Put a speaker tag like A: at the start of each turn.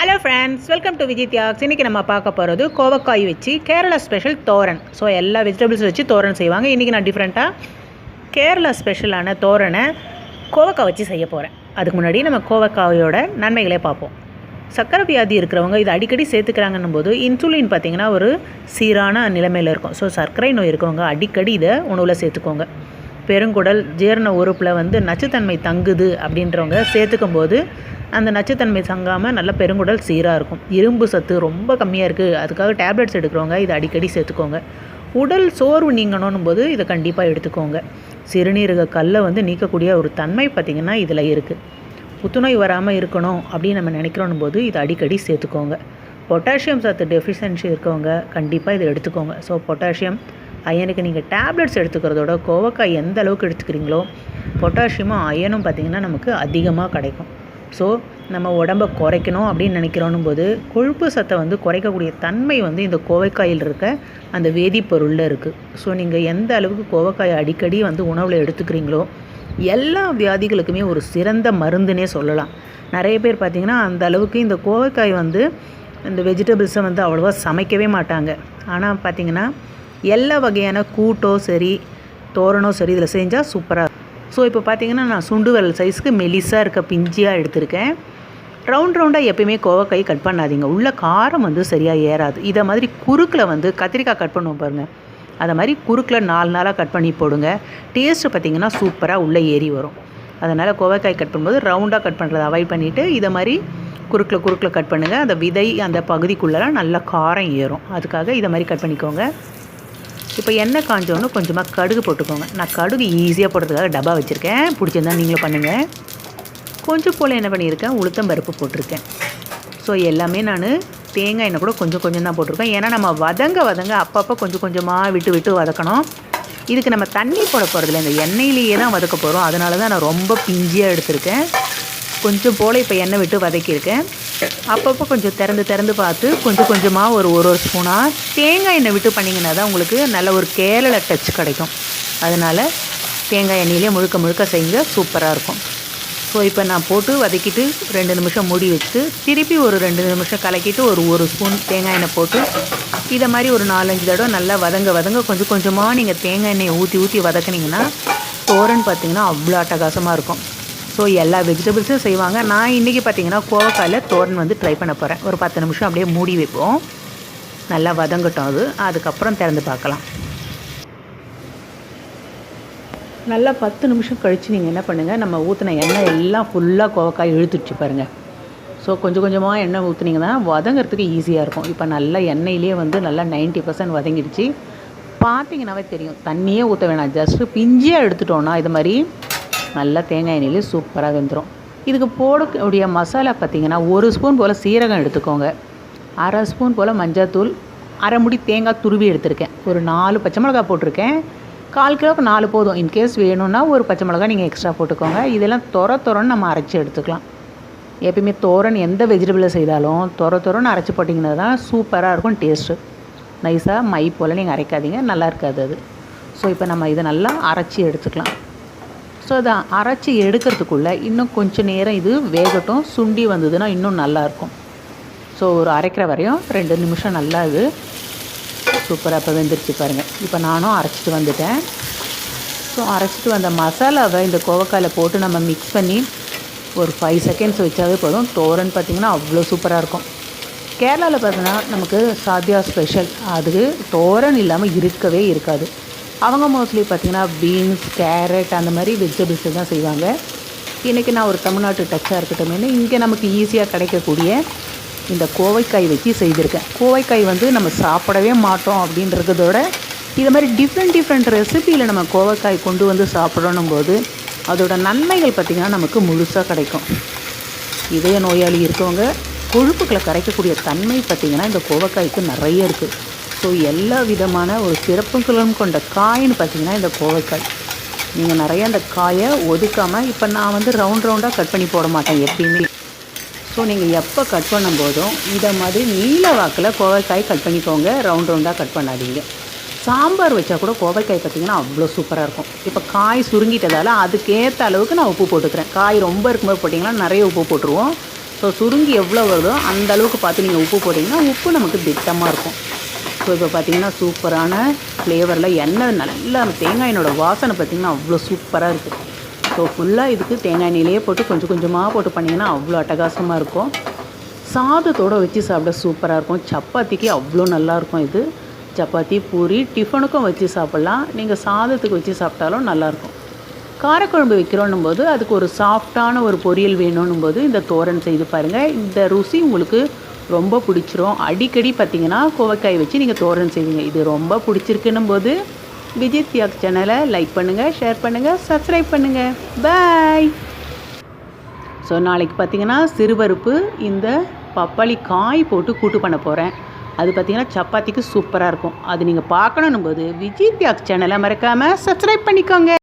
A: Hello friends welcome to Vijay தியாக்ஸ் இன்றைக்கி நம்ம பார்க்க போகிறது கோவக்காய் வச்சு கேரளா ஸ்பெஷல் தோரன். ஸோ எல்லா வெஜிடபிள்ஸ் வச்சு தோரன் செய்வாங்க. இன்றைக்கி நான் டிஃப்ரெண்ட்டாக கேரளா ஸ்பெஷலான தோரனை கோவக்காய் வச்சு செய்ய போகிறேன் அதுக்கு முன்னாடி நம்ம கோவக்காயோட நன்மைகளே பார்ப்போம். சக்கரை வியாதி இருக்கிறவங்க இது அடிக்கடி சேர்த்துக்கிறாங்கன்னும் போது இன்சுலின் பார்த்திங்கன்னா ஒரு சீரான நிலைமையில் இருக்கும். ஸோ சர்க்கரை நோய் இருக்கவங்க அடிக்கடி இதை உணவில் சேர்த்துக்கோங்க. பெருங்குடல் ஜீரண உறுப்பில் வந்து நச்சுத்தன்மை தங்குது அப்படின்றவங்க சேர்த்துக்கும் போது அந்த நச்சுத்தன்மை தங்காமல் நல்ல பெருங்குடல் சீராக இருக்கும். இரும்பு சத்து ரொம்ப கம்மியாக இருக்குது அதுக்காக டேப்லெட்ஸ் எடுக்கிறவங்க இதை அடிக்கடி சேர்த்துக்கோங்க. உடல் சோர்வு நீங்கணும் போது இதை கண்டிப்பாக எடுத்துக்கோங்க. சிறுநீரக கல்லை வந்து நீக்கக்கூடிய ஒரு தன்மை பார்த்திங்கன்னா இதில் இருக்குது புத்துநோய் வராமல் இருக்கணும் அப்படின்னு நம்ம நினைக்கிறோம் போது இதை அடிக்கடி சேர்த்துக்கோங்க. பொட்டாசியம் சத்து டெஃபிஷியன்சி இருக்கவங்க கண்டிப்பாக இதை எடுத்துக்கோங்க. ஸோ பொட்டாசியம் அயனுக்கு நீங்கள் டேப்லெட்ஸ் எடுத்துக்கிறதோட கோவக்காய் எந்த அளவுக்கு எடுத்துக்கிறீங்களோ பொட்டாசியமும் அயனும் பார்த்திங்கன்னா நமக்கு அதிகமாக கிடைக்கும். ஸோ நம்ம உடம்பை குறைக்கணும் அப்படின்னு நினைக்கிறோன்னும் போது கொழுப்பு சத்தை வந்து குறைக்கக்கூடிய தன்மை வந்து இந்த கோவைக்காயில் இருக்க அந்த வேதிப்பொருளில் இருக்குது ஸோ நீங்கள் எந்த அளவுக்கு கோவைக்காயை அடிக்கடி வந்து உணவில் எடுத்துக்கிறீங்களோ எல்லா வியாதிகளுக்குமே ஒரு சிறந்த மருந்துனே சொல்லலாம். நிறைய பேர் பார்த்திங்கன்னா அந்த அளவுக்கு இந்த கோவைக்காய் வந்து இந்த வெஜிடபிள்ஸை வந்து அவ்வளோவா சமைக்கவே மாட்டாங்க. ஆனால் பார்த்திங்கன்னா எல்லா வகையான கூட்டோ சரி தோரணம் சரி இதில் செஞ்சால் சூப்பராக ஸோ இப்போ பார்த்தீங்கன்னா நான் சுண்டு விரல் சைஸ்க்கு மெலிசாக இருக்க பிஞ்சியாக எடுத்திருக்கேன். ரவுண்ட் ரவுண்டாக எப்பயுமே கோவக்காய் கட் பண்ணாதீங்க. உள்ள காரம் வந்து சரியாக ஏறாது. இதை மாதிரி குறுக்கில் வந்து கத்திரிக்காய் கட் பண்ணுவோம் பாருங்கள் அதை மாதிரி குறுக்கில் நாலு நாளாக கட் பண்ணி போடுங்க. டேஸ்ட்டு பார்த்திங்கன்னா சூப்பராக உள்ளே ஏறி வரும். அதனால் கோவக்காய் கட் பண்ணும்போது ரவுண்டாக கட் பண்ணுறதை அவாய்ட் பண்ணிவிட்டு இதை மாதிரி குறுக்கில் குறுக்கில் கட் பண்ணுங்கள் அந்த விதை அந்த பகுதிக்குள்ளெல்லாம் நல்லா காரம் ஏறும். அதுக்காக இதை மாதிரி கட் பண்ணிக்கோங்க. இப்போ எண்ணெய் காஞ்சோன்னு கொஞ்சமாக கடுகு போட்டுக்கோங்க. நான் கடுகு ஈஸியாக போடுறதுக்காக டப்பா வச்சுருக்கேன். பிடிச்சிருந்தா நீங்களும் பண்ணுங்கள் கொஞ்சம் போல் என்ன பண்ணியிருக்கேன்? உளுத்தம் பருப்பு போட்டிருக்கேன். ஸோ எல்லாமே நான் தேங்காய் எண்ணெய் கூட கொஞ்சம் கொஞ்சம் தான் போட்டிருக்கேன். ஏன்னா நம்ம வதங்க வதங்க அப்பப்போ கொஞ்சம் கொஞ்சமாக விட்டு விட்டு வதக்கணும். இதுக்கு நம்ம தண்ணி போட போகிறதில்ல இந்த எண்ணெயிலேயே தான் வதக்க போகிறோம் அதனால தான் நான் ரொம்ப பிஞ்சியாக எடுத்திருக்கேன். கொஞ்சம் போல் இப்போ எண்ணெய் விட்டு வதக்கியிருக்கேன். அப்பப்போ கொஞ்சம் திறந்து திறந்து பார்த்து கொஞ்சம் கொஞ்சமாக ஒரு ஒரு ஒரு ஸ்பூனாக தேங்காய் எண்ணெய் விட்டு பண்ணிங்கன்னா தான் உங்களுக்கு நல்ல ஒரு கேரள டச் கிடைக்கும். அதனால் தேங்காய் எண்ணெயிலே முழுக்க முழுக்க செய்யுங்க சூப்பராக இருக்கும். ஸோ இப்போ நான் போட்டு வதக்கிட்டு ரெண்டு நிமிஷம் மூடி வச்சுட்டு திருப்பி ஒரு ரெண்டு நிமிஷம் கலக்கிட்டு ஒரு ஒரு ஸ்பூன் தேங்காய் எண்ணெய் போட்டு இதை மாதிரி ஒரு நாலஞ்சு தடவை நல்லா வதங்க வதங்க கொஞ்சம் கொஞ்சமாக நீங்கள் தேங்காய் எண்ணெயை ஊற்றி ஊற்றி வதக்குனிங்கன்னா தோரன் பார்த்திங்கன்னா அவ்வளோ அட்டகாசமாக இருக்கும். ஸோ எல்லா வெஜிடபிள்ஸும் செய்வாங்க. நான் இன்றைக்கி பார்த்தீங்கன்னா கோவக்காயில் தோரன் வந்து ட்ரை பண்ண போகிறேன் ஒரு பத்து நிமிஷம் அப்படியே மூடி வைப்போம். நல்லா வதங்கட்டும் அது. அதுக்கப்புறம் திறந்து பார்க்கலாம். நல்லா பத்து நிமிஷம் கழித்து நீங்கள் என்ன பண்ணுங்கள் நம்ம ஊற்றின எண்ணெய் எல்லாம் ஃபுல்லாக கோவக்காய் இழுத்துடுச்சு பாருங்கள் ஸோ கொஞ்சம் கொஞ்சமாக எண்ணெய் ஊற்றுனீங்கன்னா வதங்கிறதுக்கு ஈஸியாக இருக்கும். இப்போ நல்லா எண்ணெயிலே வந்து நல்லா நைன்ட்டி பர்சன்ட் வதங்கிடுச்சு. பார்த்தீங்கன்னாவே தெரியும். தண்ணியே ஊற்ற வேணாம். ஜஸ்ட்டு பிஞ்சியாக எடுத்துட்டோன்னா இது மாதிரி நல்லா தேங்காய் எண்ணெயிலே சூப்பராக வெந்துடும் இதுக்கு போடக்கூடிய மசாலா பார்த்திங்கன்னா ஒரு ஸ்பூன் போல் சீரகம் எடுத்துக்கோங்க. அரை ஸ்பூன் போல் மஞ்சள்தூள் அரை முடி தேங்காய் துருவி எடுத்திருக்கேன். ஒரு நாலு பச்சை மிளகா போட்டிருக்கேன். கால் கிலோவுக்கு நாலு போதும். இன்கேஸ் வேணும்னா ஒரு பச்சை மிளகா நீங்கள் எக்ஸ்ட்ரா போட்டுக்கோங்க. இதெல்லாம் தொர தொரன்னு நம்ம அரைச்சி எடுத்துக்கலாம். எப்பயுமே தோரன் எந்த வெஜிடபிளில் செய்தாலும் தொர தொரன்னு அரைச்சி போட்டிங்கன்னா தான் சூப்பராக இருக்கும் டேஸ்ட்டு நைஸாக மை போல் நீங்கள் அரைக்காதீங்க. நல்லா இருக்காது அது. ஸோ இப்போ நம்ம இதை நல்லா அரைச்சி எடுத்துக்கலாம். ஸோ அதை அரைச்சி எடுக்கிறதுக்குள்ளே இன்னும் கொஞ்சம் நேரம் இது வேகட்டும் சுண்டி வந்ததுன்னா இன்னும் நல்லாயிருக்கும் ஸோ ஒரு அரைக்கிற வரையும் ரெண்டு நிமிஷம் நல்லா இது சூப்பராக இப்போ வெந்துருச்சு பாருங்கள் இப்போ நானும் அரைச்சிட்டு வந்துட்டேன். ஸோ அரைச்சிட்டு வந்த மசாலாவை இந்த கோவக்காயில் போட்டு நம்ம மிக்ஸ் பண்ணி ஒரு ஃபைவ் செகண்ட்ஸ் வச்சாவே போதும். தோரன் பார்த்திங்கன்னா அவ்வளோ சூப்பராக இருக்கும். கேரளாவில் பார்த்தீங்கன்னா நமக்கு சாத்தியா ஸ்பெஷல் அதுக்கு தோரன் இல்லாமல் இருக்கவே இருக்காது. அவங்க மோஸ்ட்லி பார்த்திங்கன்னா பீன்ஸ் கேரட் அந்த மாதிரி வெஜிடபிள்ஸ் தான் செய்வாங்க. இன்றைக்கி நான் ஒரு தமிழ்நாட்டு டச்சாக இருக்கட்டுமே இங்கே நமக்கு ஈஸியாக கிடைக்கக்கூடிய இந்த கோவைக்காய் வச்சு செய்திருக்கேன். கோவைக்காய் வந்து நம்ம சாப்பிடவே மாட்டோம் அப்படின்றதோட இது மாதிரி டிஃப்ரெண்ட் டிஃப்ரெண்ட் ரெசிபியில் நம்ம கோவைக்காய் கொண்டு வந்து சாப்பிடணும் போது அதோட நன்மைகள் பார்த்திங்கன்னா நமக்கு முழுசாக கிடைக்கும். இதய நோயாளி இருக்கவங்க கொழுப்புகளை கரைக்கக்கூடிய தன்மை பார்த்திங்கன்னா இந்த கோவைக்காய்க்கு நிறைய இருக்குது ஸோ எல்லா விதமான ஒரு சிறப்புகளும் கொண்ட காயின்னு பார்த்திங்கன்னா இந்த கோவைக்காய் நீங்கள் நிறைய அந்த காயை ஒதுக்காமல் இப்போ நான் வந்து ரவுண்ட் ரவுண்டாக கட் பண்ணி போட மாட்டேன் எப்பயுமே. ஸோ நீங்கள் எப்போ கட் பண்ணும்போதும் இதை மாதிரி நீல வாக்கில் கோவைக்காய் கட் பண்ணிக்கோங்க. ரவுண்ட் ரவுண்டாக கட் பண்ணாதீங்க. சாம்பார் வச்சா கூட கோவைக்காய் பார்த்திங்கன்னா அவ்வளோ சூப்பராக இருக்கும். இப்போ காய் சுருங்கிட்டதால் அதுக்கேற்ற அளவுக்கு நான் உப்பு போட்டுக்கிறேன். காய் ரொம்ப இருக்கும்போது போட்டிங்கன்னா நிறைய உப்பு போட்டுருவோம். ஸோ சுருங்கி எவ்வளோ வருதோ அந்த அளவுக்கு பார்த்து நீங்கள் உப்பு போட்டிங்கன்னா உப்பு நமக்கு திட்டமாக இருக்கும். ஸோ இப்போ பார்த்தீங்கன்னா சூப்பரான ஃப்ளேவரில் எண்ணெய் நல்லா தேங்காயினோட வாசனை பார்த்திங்கன்னா அவ்வளோ சூப்பராக இருக்குது ஸோ ஃபுல்லாக இதுக்கு தேங்காய் எண்ணெயிலேயே போட்டு கொஞ்சம் கொஞ்சமாக போட்டு பண்ணிங்கன்னா அவ்வளோ அட்டகாசமாக இருக்கும். சாதத்தோடு வச்சு சாப்பிட சூப்பராக இருக்கும். சப்பாத்திக்கு அவ்வளோ நல்லாயிருக்கும் இது. சப்பாத்தி பூரி டிஃபனுக்கும் வச்சு சாப்பிட்லாம். நீங்கள் சாதத்துக்கு வச்சு சாப்பிட்டாலும் நல்லாயிருக்கும் காரக்குழம்பு வைக்கிறோன்னும் போது அதுக்கு ஒரு சாஃப்டான ஒரு பொரியல் வேணும்னும் போது இந்த தோரன் செய்து பாருங்கள் இந்த ருசி உங்களுக்கு ரொம்ப பிடிச்சிரும். அடிக்கடி பார்த்தீங்கன்னா கோவக்காய் வச்சு நீங்கள் தோரன் செய்வீங்க. இது ரொம்ப பிடிச்சிருக்குன்னும் போது விஜய் தியாக் சேனலை லைக் பண்ணுங்கள் ஷேர் பண்ணுங்கள் சப்ஸ்கிரைப் பண்ணுங்கள் பாய் ஸோ நாளைக்கு பார்த்தீங்கன்னா சிறுபருப்பு இந்த பப்பாளி காய் போட்டு கூட்டு பண்ண போகிறேன் அது பார்த்தீங்கன்னா சப்பாத்திக்கு சூப்பராக இருக்கும். அது நீங்கள் பார்க்கணும் போது விஜய் தியாக் சேனலை மறக்காமல் சப்ஸ்கிரைப் பண்ணிக்கோங்க.